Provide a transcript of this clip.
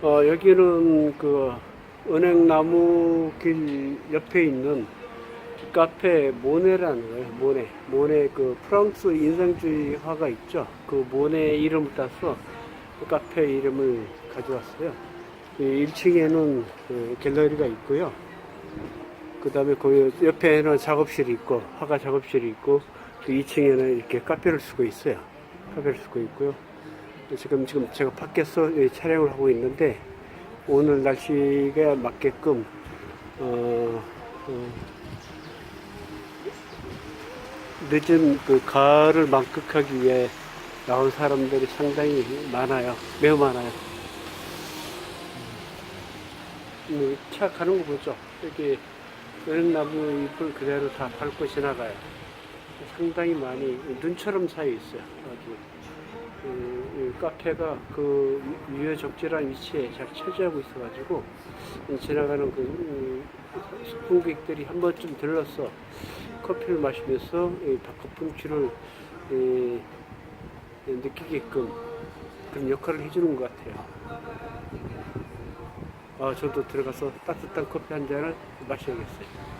어, 여기는 그 은행나무 길 옆에 있는 카페 모네라는 거예요. 모네. 모네 그 프랑스 인상주의 화가 있죠. 그 모네 이름을 따서 그 카페 이름을 가져왔어요. 1층에는 그 갤러리가 있고요. 그 다음에 그 옆에는 작업실이 있고, 화가 작업실이 있고, 그 2층에는 이렇게 카페를 쓰고 있어요. 카페를 쓰고 있고요. 지금, 지금 제가 밖에서 이 촬영을 하고 있는데, 오늘 날씨가 맞게끔, 어, 어, 늦은 그 가을을 만끽하기 위해 나온 사람들이 상당히 많아요. 매우 많아요. 음, 차 가는 거 보죠. 여기 은행나무 잎을 그대로 다 밟고 지나가요. 상당히 많이 눈처럼 쌓여 있어요. 아주 그, 이 카페가 그 유효 적절한 위치에 잘 차지하고 있어가지고 지나가는 그 음, 숙풍객들이 한 번쯤 들러서 커피를 마시면서 이 바깥 풍치를 이, 느끼게끔 그런 역할을 해주는 것 같아요. 아, 저도 들어가서 따뜻한 커피 한 잔을 마셔야겠어요.